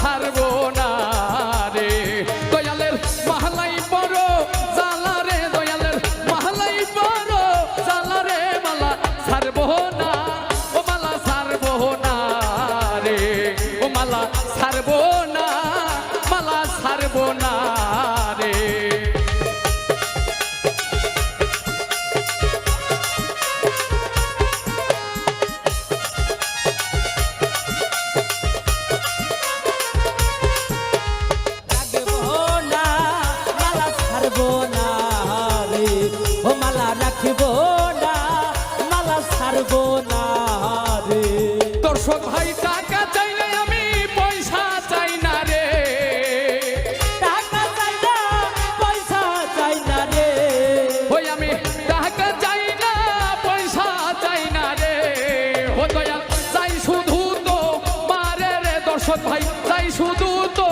ছাড়বো না রে। দয়ালের মাহলাই বড় জালা রে, দয়ালের মাহলাই বড় জালা রে, মালা ছাড়বো না, ও মালা ছাড়বো না রে। ও মালা ছাড়বো না, মালা ছাড়বো না মালা রাখব না মালা ছাড়বো না রে। দর্শক ভাই টাকা চাইলে আমি পয়সা চাই না রে। টাকা চাই না পয়সা চাই না রে। ওই আমি টাকা চাই না পয়সা চাই না রে। ও দয়াল চাই শুধু তো মারে রে দর্শক ভাই চাই শুধু তো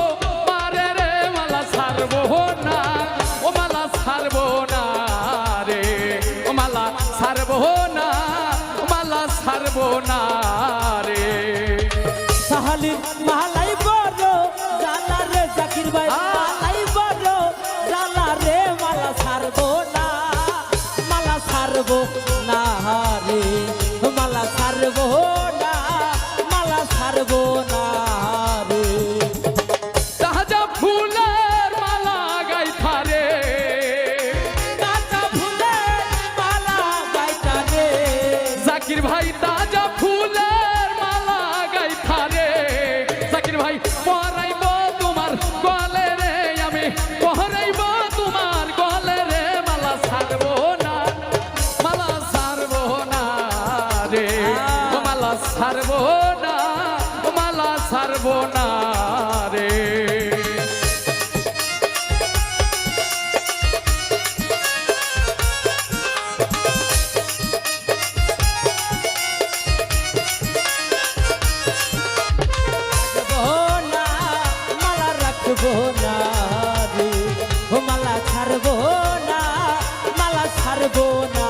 ছাড়বো না রে সাহালির মালাই বড় জালা রে জাকির ভাই! মালাই বড় জালা রে মালা ছাড়বো না মালা ছাড়বো ছাড়ব না মালা ছাড়ব না রে। ছাড়বো না মালা ছাড়বো না।